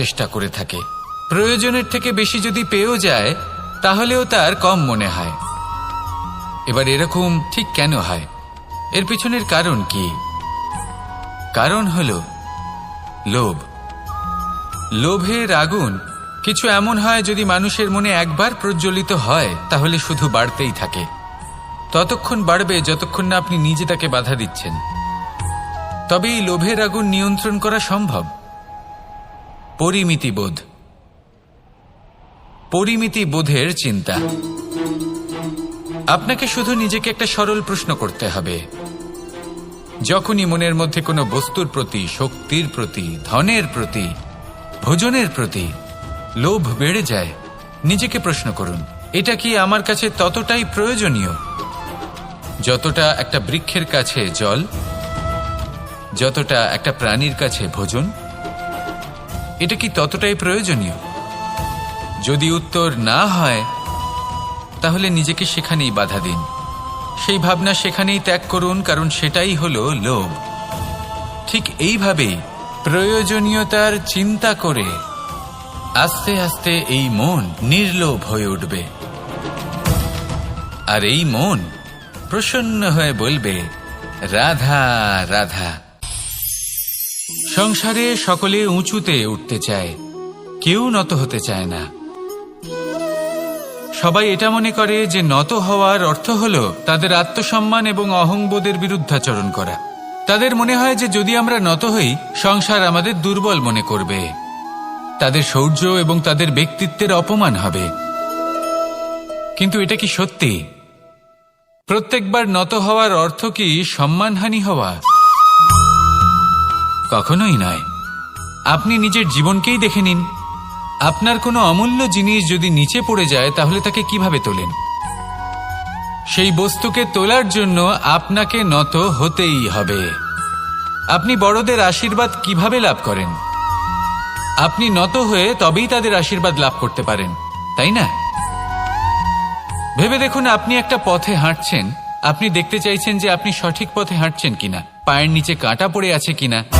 চেষ্টা করে থাকে। প্রয়োজনের থেকে বেশি যদি পেয়েও যায়, তাহলেও তার কম মনে হয়। এবার এরকম ঠিক কেন হয়? এর পিছনের কারণ কি? কারণ হল লোভ। লোভের আগুন কিছু এমন হয় যদি মানুষের মনে একবার প্রজ্বলিত হয়, তাহলে শুধু বাড়তেই থাকে। ততক্ষণ বাড়বে যতক্ষণ না আপনি নিজে তাকে বাধা দিচ্ছেন। তবে এই লোভের আগুন নিয়ন্ত্রণ করা সম্ভব। পরিমিতিবোধ পরিমিতি বোধের চিন্তা। আপনাকে শুধু নিজেকে একটা সরল প্রশ্ন করতে হবে। যখনই মনের মধ্যে কোনো বস্তুর প্রতি, শক্তির প্রতি, ধনের প্রতি, ভোজনের প্রতি লোভ বেড়ে যায়, নিজেকে প্রশ্ন করুন, এটা কি আমার কাছে ততটাই প্রয়োজনীয়? যতটা একটা বৃক্ষের কাছে জল, যতটা একটা প্রাণীর কাছে ভোজন এটা কি ততটাই প্রয়োজনীয়? যদি উত্তর না হয়, তাহলে নিজেকে সেখানেই বাধা দিন। সেই ভাবনা সেখানেই ত্যাগ করুন, কারণ সেটাই হলো লোভ। ঠিক এইভাবেই প্রয়োজনীয়তার চিন্তা করে আস্তে আস্তে এই মন নির্লোভ হয়ে উঠবে। আর এই মন প্রসন্ন হয়ে বলবে, রাধা রাধা। সংসারে সকলে উঁচুতে উঠতে চায়। কেউ নত হতে চায় না। সবাই এটা মনে করে যে নত হওয়ার অর্থ হল তাদের আত্মসম্মান এবং অহংবোধের বিরুদ্ধাচরণ করা। তাদের মনে হয় যে যদি আমরা নত হই, সংসার আমাদের দুর্বল মনে করবে। তাদের শৌর্য এবং তাদের ব্যক্তিত্বের অপমান হবে। কিন্তু এটা কি সত্যি? প্রত্যেকবার নত হওয়ার অর্থ কি সম্মানহানি হওয়া? কখনোই নয় আপনি নিজের জীবনকেই দেখে নিন। আপনার কোনো অমূল্য জিনিস যদি নিচে পড়ে যায়, তাহলে তাকে কীভাবে তোলেন? সেই বস্তুকে তোলার জন্য আপনাকে নত হতেই হবে। আপনি বড়দের আশীর্বাদ কীভাবে লাভ করেন? আপনি নত হয়ে তবেই তাদের আশীর্বাদ লাভ করতে পারেন, তাই না? ভেবে দেখুন, আপনি একটা পথে হাঁটছেন। আপনি দেখতে চাইছেন যে আপনি সঠিক পথে হাঁটছেন কিনা, পায়ের নিচে কাঁটা পড়ে আছে কিনা।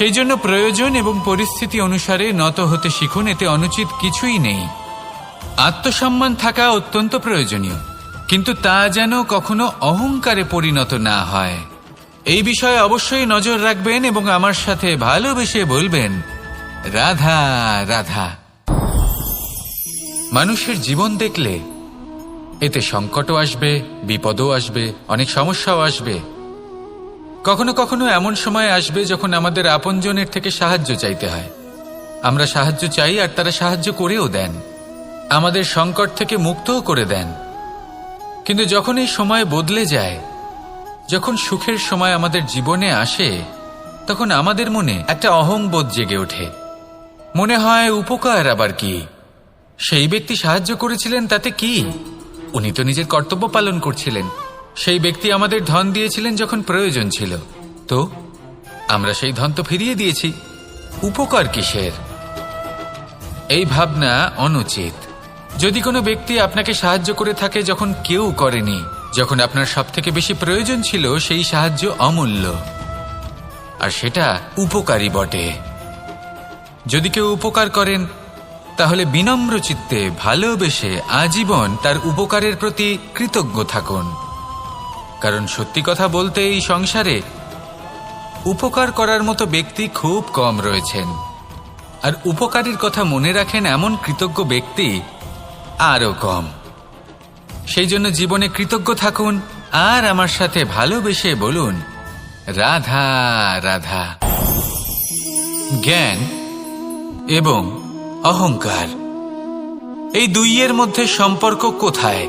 সেই জন্য প্রয়োজন এবং পরিস্থিতি অনুসারে নত হতে শিখুন, এতে অনুচিত কিছুই নেই। আত্মসম্মান থাকা অত্যন্ত প্রয়োজনীয়, কিন্তু তা যেন কখনো অহংকারে পরিণত না হয়। এই বিষয়ে অবশ্যই নজর রাখবেন এবং আমার সাথে ভালোবেসে বলবেন, রাধা রাধা। মানুষের জীবন দেখলে এতে সংকটও আসবে, বিপদও আসবে, অনেক সমস্যাও আসবে। কখনো কখনো এমন সময় আসবে যখন আমাদের আপনজনের থেকে সাহায্য চাইতে হয়। আমরা সাহায্য চাই আর তারা সাহায্য করেও দেন। আমাদের সংকট থেকে মুক্তও করে দেন। কিন্তু যখন এই সময় বদলে যায়, যখন সুখের সময় আমাদের জীবনে আসে, তখন আমাদের মনে একটা অহংবোধ জেগে ওঠে। মনে হয়, উপকার আবার কি? সেই ব্যক্তি সাহায্য করেছিলেন তাতে কি? উনি তো নিজের কর্তব্য পালন করছিলেন। সেই ব্যক্তি আমাদের ধন দিয়েছিলেন যখন প্রয়োজন ছিল। তো, আমরা সেই ধন তো ফিরিয়ে দিয়েছি। উপকার কিসের? এই ভাবনা অনুচিত। যদি কোনো ব্যক্তি আপনাকে সাহায্য করে থাকে যখন কেউ করেনি, যখন আপনার সব থেকে বেশি প্রয়োজন ছিল সেই সাহায্য অমূল্য। আর সেটা উপকারী বটে। যদি কেউ উপকার করেন, তাহলে বিনম্র চিত্তে ভালোবেসে আজীবন তার উপকারের প্রতি কৃতজ্ঞ থাকুন। কারণ সত্যি কথা বলতে এই সংসারে উপকার করার মতো ব্যক্তি খুব কম রয়েছেন। আর উপকারীর কথা মনে রাখেন এমন কৃতজ্ঞ ব্যক্তি আরও কম। সেই জন্য জীবনে কৃতজ্ঞ থাকুন আর আমার সাথে ভালোবেসে বলুন, রাধা রাধা। জ্ঞান এবং অহংকার, এই দুইয়ের মধ্যে সম্পর্ক কোথায়?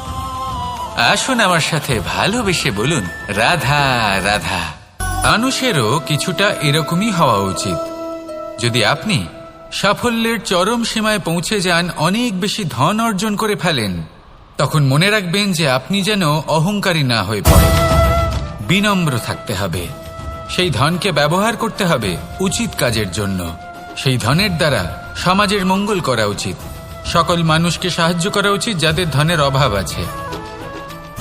আসুন আমার সাথে ভালোবেসে বলুন, রাধা রাধা। মানুষেরও কিছুটা এরকমই হওয়া উচিত। যদি আপনি সাফল্যের চরম সীমায় পৌঁছে যান, অনেক বেশি ধন অর্জন করে ফেলেন, তখন মনে রাখবেন যে আপনি যেন অহংকারী না হয়ে পড়েন। বিনম্র থাকতে হবে। সেই ধনকে ব্যবহার করতে হবে উচিত কাজের জন্য। সেই ধনের দ্বারা সমাজের মঙ্গল করা উচিত। সকল মানুষকে সাহায্য করা উচিত যাদের ধনের অভাব আছে।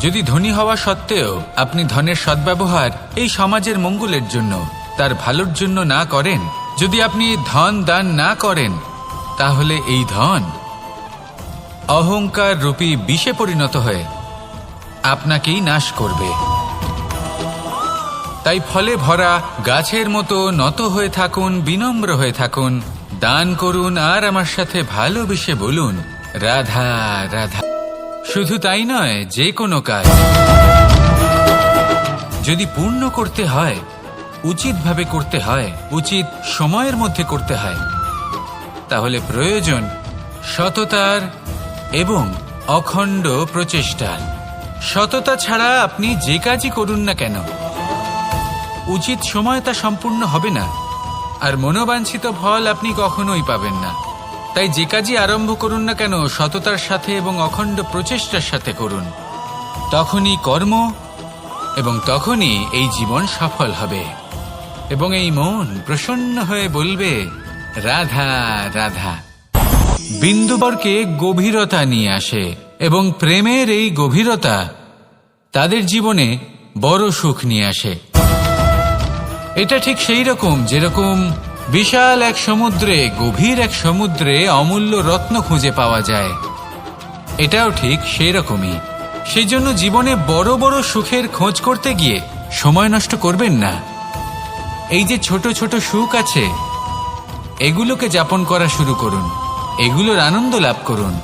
যদি ধনী হওয়া সত্ত্বেও আপনি ধনের সদ্ব্যবহার এই সমাজের মঙ্গলের জন্য, তার ভালোর জন্য না করেন, যদি আপনি ধন দান না করেন, তাহলে এই ধন অহংকার রূপী বিষে পরিণত হয়ে আপনাকেই নাশ করবে। তাই ফলে ভরা গাছের মতো নত হয়ে থাকুন, বিনম্র হয়ে থাকুন, দান করুন আর আমার সাথে ভালোবেসে বলুন, রাধা রাধা। শুধু তাই নয়, যে কোনো কাজ। যদি পূর্ণ করতে হয়, উচিতভাবে করতে হয়, উচিত সময়ের মধ্যে করতে হয়, তাহলে প্রয়োজন সততার এবং অখণ্ড প্রচেষ্টার। সততা ছাড়া আপনি যে কাজই করুন না কেন, উচিত সময় তা সম্পূর্ণ হবে না, আর মনোবাঞ্ছিত ফল আপনি কখনোই পাবেন না। তাই যে কাজই আরম্ভ করুন না কেন, সততার সাথে এবং অখণ্ড প্রচেষ্টার সাথে করুন। তখনই কর্ম এবং তখনই এই জীবন সফল হবে। এবং এই মন প্রসন্ন হয়ে বলবে, রাধা রাধা। বিন্দুবরকে গভীরতা নিয়ে আসে এবং প্রেমের এই গভীরতা তাদের জীবনে বড় সুখ নিয়ে আসে। এটা ঠিক সেই রকম যেরকম বিশাল এক সমুদ্রে, গভীর এক সমুদ্রে অমূল্য রত্ন খুঁজে পাওয়া যায়। এটাও ঠিক সেই রকমই সেই জন্য জীবনে বড় বড় সুখের খোঁজ করতে গিয়ে সময় নষ্ট করবেন না। এই যে ছোট ছোট সুখ আছে, এগুলোকে যাপন করা শুরু করুন। এগুলোর আনন্দ লাভ করুন।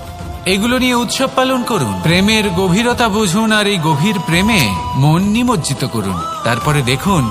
এগুলো নিয়ে উৎসব পালন করুন। প্রেমের গভীরতা বুঝুন আর এই গভীর প্রেমে মন নিমজ্জিত করুন। তারপরে দেখুন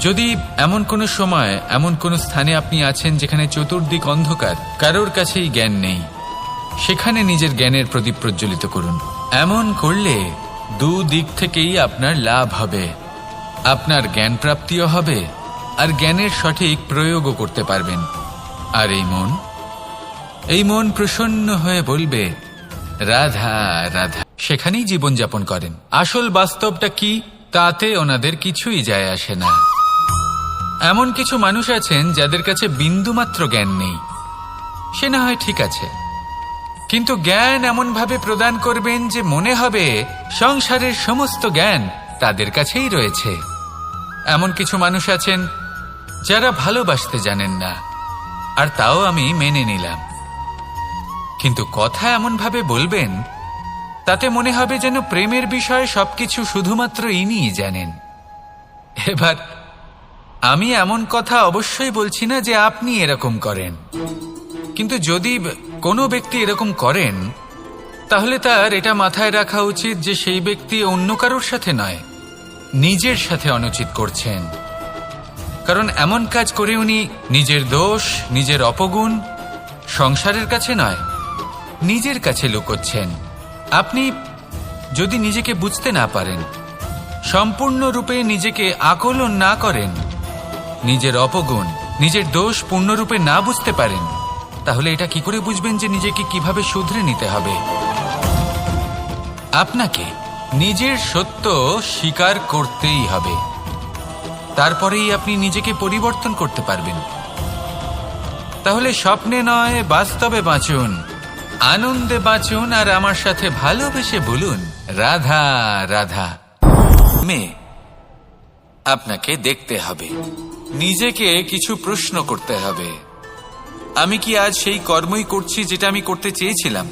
যদি এমন কোনো সময়, এমন কোনো স্থানে আপনি আছেন যেখানে চতুর্দিক অন্ধকার, কারোর কাছেই জ্ঞান নেই, সেখানে নিজের জ্ঞানের প্রদীপ প্রজ্বলিত করুন। এমন করলে দু দিক থেকেই আপনার লাভ হবে, আপনার জ্ঞান প্রাপ্তিও হবে, আর জ্ঞানের সঠিক প্রয়োগও করতে পারবেন। আর এই মন? এই মন প্রসন্ন হয়ে বলবে, রাধা রাধা। সেখানেই জীবনযাপন করেন। আসল বাস্তবটা কি? তাতে ওনাদের কিছুই যায় আসে না। এমন কিছু মানুষ আছেন যাদের কাছে বিন্দুমাত্র জ্ঞান নেই। সে না হয় ঠিক আছে। কিন্তু জ্ঞান এমনভাবে প্রদান করবেন যে মনে হবে সংসারের সমস্ত জ্ঞান তাদের কাছেই রয়েছে। এমন কিছু মানুষ আছেন যারা ভালোবাসতে জানেন না, আর তাও আমি মেনে নিলাম। কিন্তু কথা এমনভাবে বলবেন, তাতে মনে হবে যেন প্রেমের বিষয়ে সবকিছু শুধুমাত্র ইনিই জানেন। এবার আমি এমন কথা অবশ্যই বলছি না যে আপনি এরকম করেন। কিন্তু যদি কোনো ব্যক্তি এরকম করেন, তাহলে তার এটা মাথায় রাখা উচিত যে সেই ব্যক্তি অন্য কারোর সাথে নয়, নিজের সাথে অনুচিত করছেন। কারণ এমন কাজ করে উনি নিজের দোষ, নিজের অপগুণ সংসারের কাছে নয়, নিজের কাছে লুকোচ্ছেন। আপনি যদি নিজেকে বুঝতে না পারেন, সম্পূর্ণরূপে নিজেকে আকলন না করেন নিজের অপগুণ, নিজের দোষ পূর্ণরূপে না বুঝতে পারেন, তাহলে এটা কি করে বুঝবেন যে নিজেকে কীভাবে শুধরে নিতে হবে? আপনাকে নিজের সত্য স্বীকার করতেই হবে। তারপরেই আপনি নিজেকে পরিবর্তন করতে পারবেন। তাহলে স্বপ্নে নয়, বাস্তবে বাঁচুন, আনন্দে বাঁচুন, আর আমার সাথে ভালোবেসে বলুন, রাধা রাধা। মেয়ে আপনাকে দেখতে হবে। নিজেকে কিছু প্রশ্ন করতে হবে। আমি কি আজ সেই কর্মই করছি যেটা আমি করতে চেয়েছিলাম?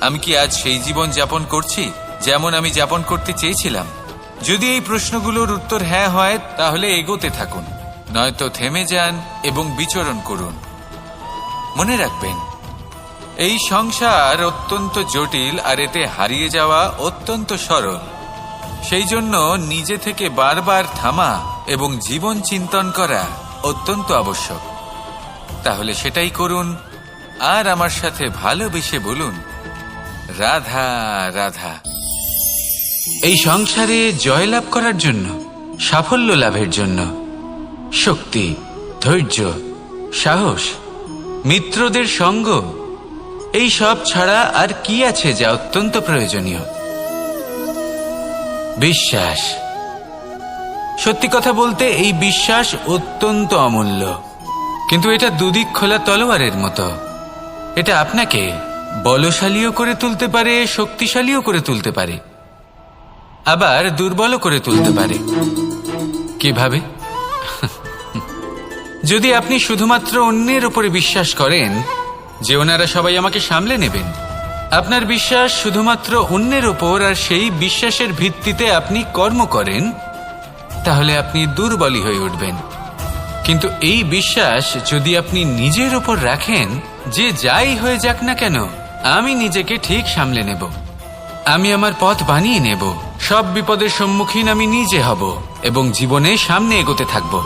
আমি কি আজ সেই জীবন যাপন করছি যেমন আমি যাপন করতে চেয়েছিলাম? যদি এই প্রশ্নগুলোর উত্তর হ্যাঁ হয়, তাহলে এগোতে থাকুন, নয়তো থেমে যান এবং বিচরণ করুন। মনে রাখবেন, এই সংসার অত্যন্ত জটিল আর এতে হারিয়ে যাওয়া অত্যন্ত সরল। সেই জন্য নিজে থেকে বারবার থামা এবং জীবন চিন্তন করা অত্যন্ত আবশ্যক। তাহলে সেটাই করুন, আর আমার সাথে ভালোবেসে বলুন, রাধা রাধা। এই সংসারে জয়লাভ করার জন্য, সাফল্য লাভের জন্য, শক্তি, ধৈর্য, সাহস, মিত্রদের সঙ্গ, এই সব ছাড়া আর কি আছে যা অত্যন্ত প্রয়োজনীয়? বিশ্বাস। সত্যি কথা বলতে, এই বিশ্বাস অত্যন্ত অমূল্য। কিন্তু এটা দুদিক খোলা তলোয়ারের মতো। এটা আপনাকে বলশালীও করে তুলতে পারে, শক্তিশালীও করে তুলতে পারে। আবার দুর্বলও করে তুলতে পারে। কীভাবে? যদি আপনি শুধুমাত্র অন্যের উপরে বিশ্বাস করেন, যে ওনারা সবাই আমাকে সামলে নেবেন আপনার বিশ্বাস শুধুমাত্র অন্যের ওপর আর সেই বিশ্বাসের ভিত্তিতে আপনি কর্ম করেন, তাহলে আপনি দুর্বলই হয়ে উঠবেন। কিন্তু এই বিশ্বাস যদি আপনি নিজের ওপর রাখেন, যে যাই হয়ে যাক না কেন, আমি নিজেকে ঠিক সামলে নেব। আমি আমার পথ বানিয়ে নেব। সব বিপদের সম্মুখীন আমি নিজে হব এবং জীবনে সামনে এগোতে থাকব।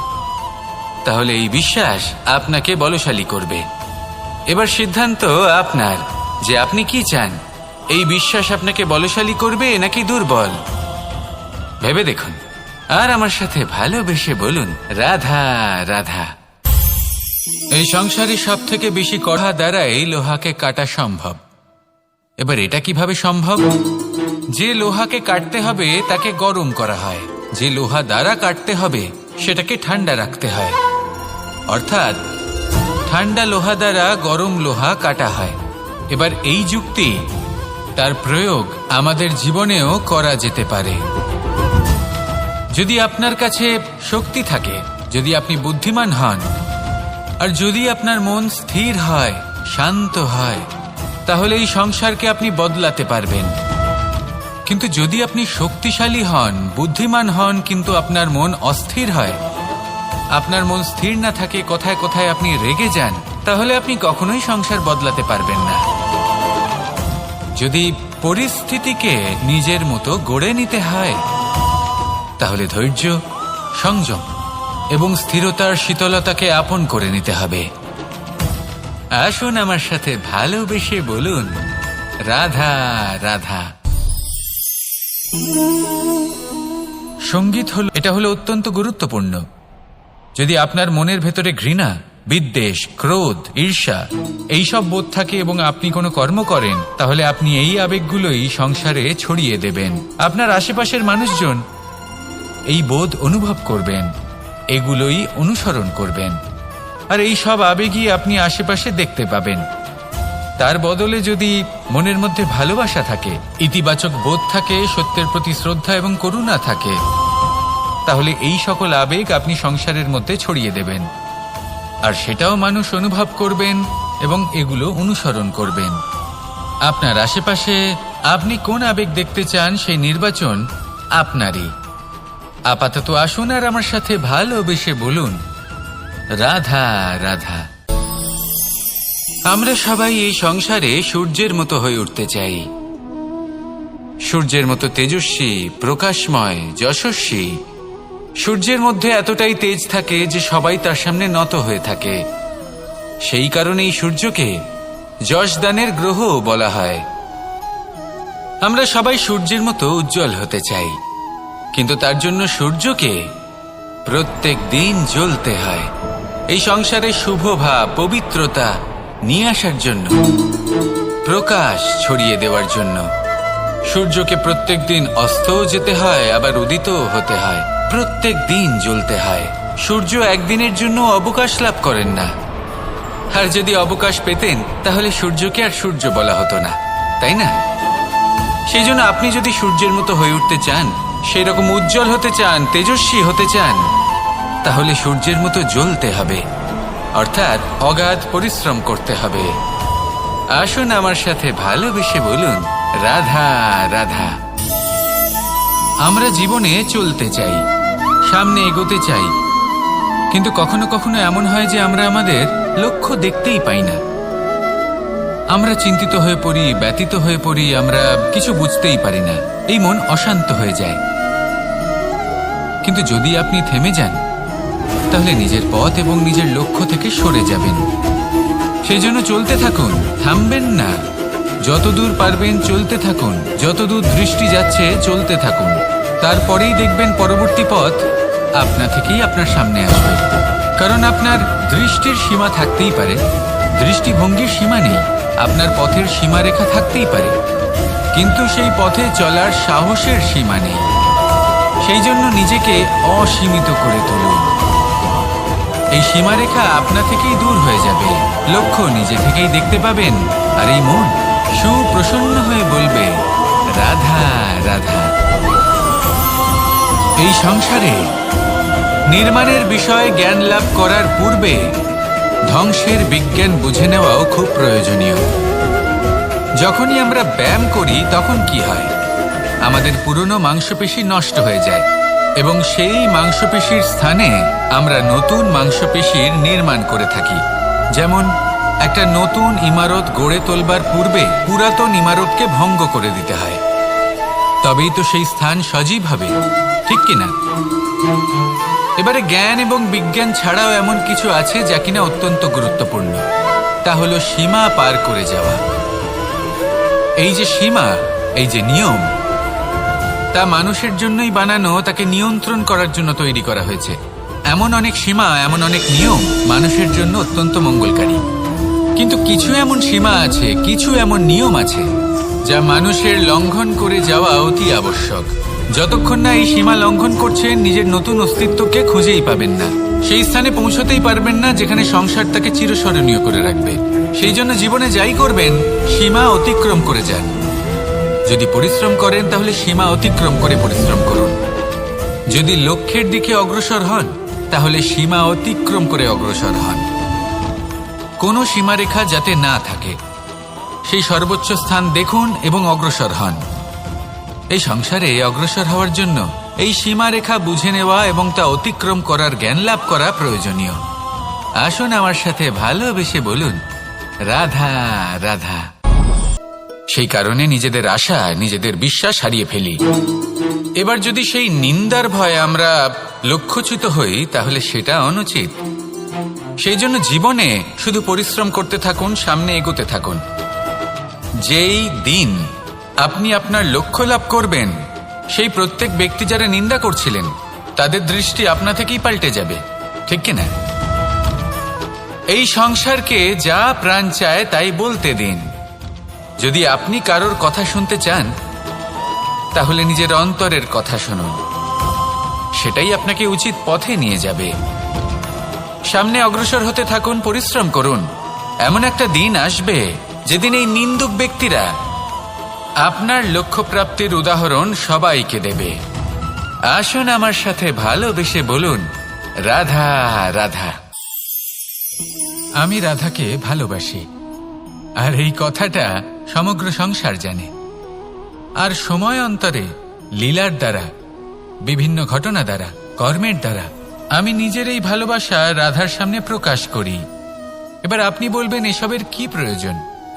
তাহলে এই বিশ্বাস আপনাকে বলশালী করবে। এবার সিদ্ধান্ত আপনার। যে আপনি কি চান? এই বিশ্বাস আপনাকে বলশালী করবে নাকি দুর্বল? ভেবে দেখুন। আর আমার সাথে ভালোবেসে বলুন, রাধা রাধা। এই সংসারে সব থেকে বেশি কড়া দ্বারা এই লোহাকে কাটা সম্ভব। এবার এটা কীভাবে সম্ভব? যে লোহাকে কাটতে হবে, তাকে গরম করা হয়। যে লোহা দ্বারা কাটতে হবে, সেটাকে ঠান্ডা রাখতে হয়। অর্থাৎ, ঠান্ডা লোহা দ্বারা গরম লোহা কাটা হয়। এবার এই যুক্তি তার প্রয়োগ আমাদের জীবনেও করা যেতে পারে। যদি আপনার কাছে শক্তি থাকে, যদি আপনি বুদ্ধিমান হন, আর যদি আপনার মন স্থির হয়, শান্ত হয়, তাহলে এই সংসারকে আপনি বদলাতে পারবেন। কিন্তু যদি আপনি শক্তিশালী হন, বুদ্ধিমান হন, কিন্তু আপনার মন অস্থির হয়, আপনার মন স্থির না থাকে, কোথায় কোথায় আপনি রেগে যান, তাহলে আপনি কখনোই সংসার বদলাতে পারবেন না। যদি পরিস্থিতিকে নিজের মতো গড়ে নিতে হয়, তাহলে ধৈর্য, সংযম এবং স্থিরতার শীতলতাকে আপন করে নিতে হবে। আসুন আমার সাথে ভালোবেসে বলুন, রাধা রাধা। সংগীত হলো, এটা হলো অত্যন্ত গুরুত্বপূর্ণ। যদি আপনার মনের ভেতরে ঘৃণা বিদ্বেষ, ক্রোধ, ঈর্ষা, এইসব বোধ থাকে এবং আপনি কোনো কর্ম করেন, তাহলে আপনি এই আবেগগুলোই সংসারে ছড়িয়ে দেবেন। আপনার আশেপাশের মানুষজন এই বোধ অনুভব করবেন, এগুলোই অনুসরণ করবেন। আর এই সব আবেগই আপনি আশেপাশে দেখতে পাবেন। তার বদলে যদি মনের মধ্যে ভালোবাসা থাকে, ইতিবাচক বোধ থাকে, সত্যের প্রতি শ্রদ্ধা এবং করুণা থাকে, তাহলে এই সকল আবেগ আপনি সংসারের মধ্যে ছড়িয়ে দেবেন। আর সেটাও মানুষ অনুভব করবেন এবং এগুলো অনুসরণ করবেন। আপনার আশেপাশে আপনি কোন আবেগ দেখতে চান সেই নির্বাচন আপনারই। আপাতত আসুন আর আমার সাথে ভালোবেসে বলুন, রাধা রাধা। আমরা সবাই এই সংসারে সূর্যের মতো হয়ে উঠতে চাই। সূর্যের মতো তেজস্বী, প্রকাশময়, যশস্বী সূর্যের মধ্যে এতটাই তেজ থাকে যে সবাই তার সামনে নত হয়ে থাকে। সেই কারণেই সূর্যকে যশদানের গ্রহ বলা হয়। আমরা সবাই সূর্যের মতো উজ্জ্বল হতে চাই, কিন্তু তার জন্য সূর্যকে প্রত্যেক দিন জ্বলতে হয়। এই সংসারে শুভ ভাব, পবিত্রতা নিয়ে আসার জন্য, প্রকাশ ছড়িয়ে দেওয়ার জন্য সূর্যকে প্রত্যেক দিন অস্তও যেতে হয়, আবার উদিতও হতে হয়। প্রত্যেক দিন জ্বলতে হয়। সূর্য একদিনের জন্য অবকাশ লাভ করেন না। আর যদি অবকাশ পেতেন, তাহলে সূর্যকে আর সূর্য বলা হতো না। তাই না? সেই জন্য আপনি যদি সূর্যের মতো হয়ে উঠতে চান সেই রকম উজ্জ্বল হতে চান, তেজস্বী হতে চান, তাহলে সূর্যের মতো জ্বলতে হবে। অর্থাৎ অগাধ পরিশ্রম করতে হবে। আসুন আমার সাথে ভালোবেসে বলুন, রাধা রাধা। আমরা জীবনে চলতে চাই। সামনে এগোতে চাই। কিন্তু কখনো কখনো এমন হয় যে আমরা আমাদের লক্ষ্য দেখতেই পাই না। আমরা চিন্তিত হয়ে পড়ি ব্যতীত হয়ে পড়ি, আমরা কিছু বুঝতেই পারি না। এই মন অশান্ত হয়ে যায়। কিন্তু যদি আপনি থেমে যান, তাহলে নিজের পথ এবং নিজের লক্ষ্য থেকে সরে যাবেন। সেই জন্য চলতে থাকুন, থামবেন না। যতদূর পারবেন চলতে থাকুন, যতদূর দৃষ্টি যাচ্ছে চলতে থাকুন। তারপরেই দেখবেন পরবর্তী পথ আপনা থেকেই আপনার সামনে আসবে। কারণ আপনার দৃষ্টির সীমা থাকতেই পারে, দৃষ্টিভঙ্গির সীমা নেই, আপনার পথের সীমারেখা থাকতেই পারে। কিন্তু সেই পথে চলার সাহসের সীমা নেই। সেই জন্য নিজেকে অসীমিত করে তুলুন। এই সীমারেখা আপনা থেকেই দূর হয়ে যাবে। লক্ষ্য নিজে থেকেই দেখতে পাবেন, আর এই মন সুপ্রসন্ন হয়ে বলবে, রাধা রাধা। এই সংসারে নির্মাণের বিষয়ে জ্ঞান লাভ করার পূর্বে ধ্বংসের বিজ্ঞান বুঝে নেওয়াও খুব প্রয়োজনীয়। যখনই আমরা ব্যায়াম করি, তখন কি হয়? আমাদের পুরনো মাংসপেশি নষ্ট হয়ে যায় এবং সেই মাংসপেশির স্থানে আমরা নতুন মাংসপেশির নির্মাণ করে থাকি। যেমন, একটা নতুন ইমারত গড়ে তোলবার পূর্বে পুরাতন ইমারতকে ভঙ্গ করে দিতে হয়। তবেই তো সেই স্থান সজীব হবে। ঠিক কিনা? এবারে জ্ঞান এবং বিজ্ঞান ছাড়াও এমন কিছু আছে যা কিনা অত্যন্ত গুরুত্বপূর্ণ। তা হলো সীমা পার করে যাওয়া। এই যে সীমা, এই যে নিয়ম, তা মানুষের জন্যই বানানো, তাকে নিয়ন্ত্রণ করার জন্য তৈরি করা হয়েছে। এমন অনেক সীমা, এমন অনেক নিয়ম মানুষের জন্য অত্যন্ত মঙ্গলকারী। কিন্তু কিছু এমন সীমা আছে, কিছু এমন নিয়ম আছে, যা মানুষের লঙ্ঘন করে যাওয়া অতি আবশ্যক। যতক্ষণ না এই সীমা লঙ্ঘন করছেন নিজের নতুন অস্তিত্বকে খুঁজেই পাবেন না। সেই স্থানে পৌঁছতেই পারবেন না যেখানে সংসার তাকে চিরস্মরণীয় করে রাখবে। সেই জন্য জীবনে যাই করবেন, সীমা অতিক্রম করে যান। যদি পরিশ্রম করেন, তাহলে সীমা অতিক্রম করে পরিশ্রম করুন। যদি লক্ষ্যের দিকে অগ্রসর হন, তাহলে সীমা অতিক্রম করে অগ্রসর হন। কোনো সীমারেখা যাতে না থাকে, সেই সর্বোচ্চ স্থান দেখুন এবং অগ্রসর হন। এই সংসারে অগ্রসর হওয়ার জন্য এই সীমারেখা বুঝে নেওয়া এবং তা অতিক্রম করার জ্ঞান লাভ করা প্রয়োজনীয়। আসুন আমার সাথে ভালোবেসে বলুন, রাধা রাধা। সেই কারণে নিজেদের আশা, নিজেদের বিশ্বাস হারিয়ে ফেলি। এবার যদি সেই নিন্দার ভয়ে আমরা লক্ষ্যচ্যুত হই, তাহলে সেটা অনুচিত। সেই জন্য জীবনে শুধু পরিশ্রম করতে থাকুন, সামনে এগোতে থাকুন। যেই দিন আপনি আপনার লক্ষ্য লাভ করবেন। সেই প্রত্যেক ব্যক্তি যারা নিন্দা করছিলেন, তাদের দৃষ্টি আপনা থেকেই পাল্টে যাবে। ঠিক কিনা? এই সংসারকে যা প্রাণ চায় তাই বলতে দিন। যদি আপনি কারোর কথা শুনতে চান, তাহলে নিজের অন্তরের কথা শুনুন। সেটাই আপনাকে উচিত পথে নিয়ে যাবে। সামনে অগ্রসর হতে থাকুন, পরিশ্রম করুন। এমন একটা দিন আসবে, যেদিন এই নিন্দুক ব্যক্তিরা আপনার লক্ষ্যপ্রাপ্তির উদাহরণ সবাইকে দেবে। আসুন আমার সাথে ভালোবেসে বলুন, রাধা রাধা। আমি রাধাকে ভালোবাসি। আর এই কথাটা সমগ্র সংসার জানে। আর সময় অন্তরে লীলার দ্বারা, বিভিন্ন ঘটনা দ্বারা, কর্মের দ্বারা, আমি নিজের এই ভালোবাসা রাধার সামনে প্রকাশ করি। এবার আপনি বলবেন, এসবের কি প্রয়োজন?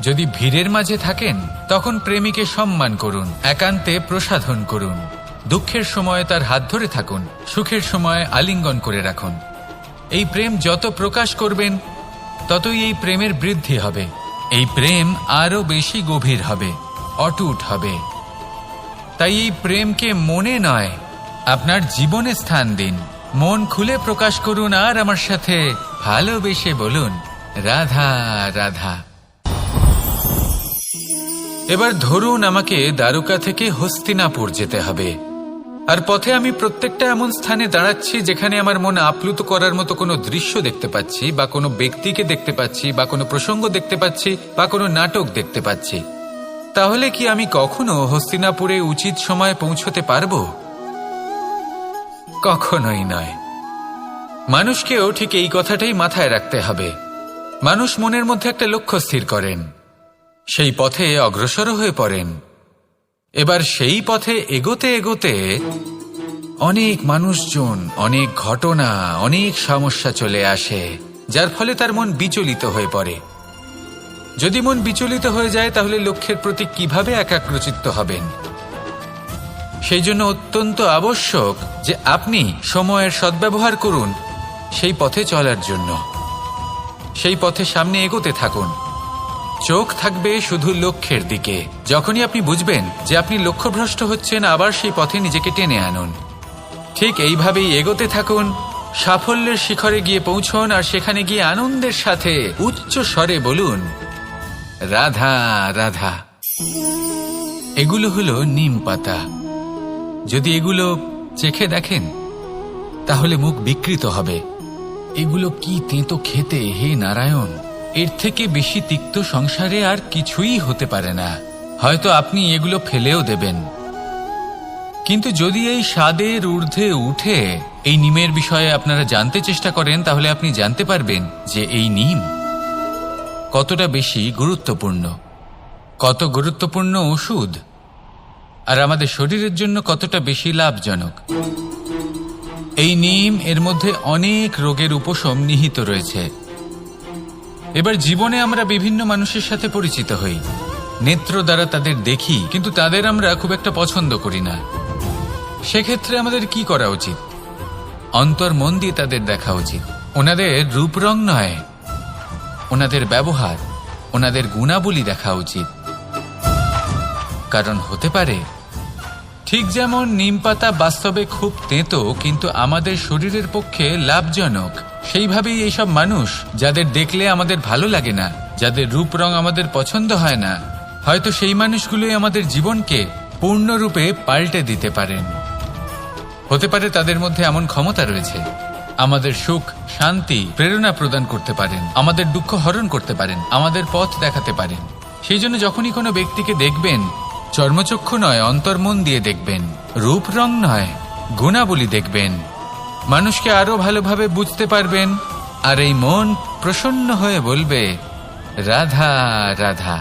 যদি ভিড়ের মাঝে থাকেন, তখন প্রেমিকে সম্মান করুন, একান্তে প্রসাধন করুন। দুঃখের সময় তার হাত ধরে থাকুন, সুখের সময় আলিঙ্গন করে রাখুন। এই প্রেম যত প্রকাশ করবেন, ততই এই প্রেমের বৃদ্ধি হবে। এই প্রেম আরও বেশি গভীর হবে, অটুট হবে। তাই এই প্রেমকে মনে নয়, আপনার জীবনে স্থান দিন। মন খুলে প্রকাশ করুন আর আমার সাথে ভালোবেসে বলুন, রাধা রাধা। এবার ধরুন আমাকে দ্বারকা থেকে হস্তিনাপুর যেতে হবে। আর পথে আমি প্রত্যেকটা এমন স্থানে দাঁড়াচ্ছি যেখানে আমার মন আপ্লুত করার মতো কোনো দৃশ্য দেখতে পাচ্ছি, বা কোনো ব্যক্তিকে দেখতে পাচ্ছি, বা কোনো প্রসঙ্গ দেখতে পাচ্ছি, বা কোনো নাটক দেখতে পাচ্ছি। তাহলে কি আমি কখনো হস্তিনাপুরে উচিত সময়ে পৌঁছতে পারব? কখনোই নয়। মানুষকেও ঠিক এই কথাটাই মাথায় রাখতে হবে। মানুষ মনের মধ্যে একটা লক্ষ্য স্থির করেন। সেই পথে অগ্রসর হয়ে পড়েন। এবার সেই পথে এগোতে এগোতে অনেক মানুষজন, অনেক ঘটনা, অনেক সমস্যা চলে আসে, যার ফলে তার মন বিচলিত হয়ে পড়ে। যদি মন বিচলিত হয়ে যায়, তাহলে লক্ষ্যের প্রতি কীভাবে একাগ্রচিত্ত হবেন? সেই জন্য অত্যন্ত আবশ্যক যে আপনি সময়ের সদ্ব্যবহার করুন সেই পথে চলার জন্য। সেই পথে সামনে এগোতে থাকুন। চোখ থাকবে শুধু লক্ষ্যের দিকে। যখনই আপনি বুঝবেন যে আপনি লক্ষ্যভ্রষ্ট হচ্ছেন, আবার সেই পথে নিজেকে টেনে আনুন। ঠিক এইভাবেই এগোতে থাকুন, সাফল্যের শিখরে গিয়ে পৌঁছন, আর সেখানে গিয়ে আনন্দের সাথে উচ্চ স্বরে বলুন, রাধা রাধা। এগুলো হলো নিম পাতা। যদি এগুলো চেখে দেখেন, তাহলে মুখ বিকৃত হবে। এগুলো কি তেঁতো খেতে, হে নারায়ণ? এর থেকে বেশি তিক্ত সংসারে আর কিছুই হতে পারে না। হয়তো আপনি এগুলো ফেলেও দেবেন। কিন্তু যদি এই স্বাদের ঊর্ধ্বে উঠে এই নিমের বিষয়ে আপনারা জানতে চেষ্টা করেন, তাহলে আপনি জানতে পারবেন যে এই নিম কতটা বেশি গুরুত্বপূর্ণ। কত গুরুত্বপূর্ণ ওষুধ? আর আমাদের শরীরের জন্য কতটা বেশি লাভজনক? এই নিম এর মধ্যে অনেক রোগের উপশম নিহিত রয়েছে। এবার জীবনে আমরা বিভিন্ন মানুষের সাথে পরিচিত হই। নেত্র দ্বারা তাদের দেখি, কিন্তু তাদের আমরা খুব একটা পছন্দ করি না। সেক্ষেত্রে আমাদের কি করা উচিত? অন্তর মন দিয়ে তাদের দেখা উচিত। ওনাদের রূপ রং নয়। ওনাদের ব্যবহার, ওনাদের গুণাবলী দেখা উচিত। কারণ হতে পারে, ঠিক যেমন নিম পাতা বাস্তবে খুব তেঁতো, কিন্তু আমাদের শরীরের পক্ষে লাভজনক। সেইভাবেই এইসব মানুষ, যাদের দেখলে আমাদের ভালো লাগে না, যাদের রূপ রং আমাদের পছন্দ হয় না, হয়তো সেই মানুষগুলোই আমাদের জীবনকে পূর্ণরূপে পাল্টে দিতে পারেন। হতে পারে তাদের মধ্যে এমন ক্ষমতা রয়েছে, আমাদের সুখ, শান্তি, প্রেরণা প্রদান করতে পারেন, আমাদের দুঃখ হরণ করতে পারেন, আমাদের পথ দেখাতে পারেন। সেই জন্য যখনই কোনো ব্যক্তিকে দেখবেন, চর্মচক্ষু নয়, অন্তর্মন দিয়ে দেখবেন, রূপ রং নয়, গুণাবলী দেখবেন। মানুষকে আরও ভালোভাবে বুঝতে পারবেন। আর এই মন প্রসন্ন হয়ে বলবে রাধা রাধা।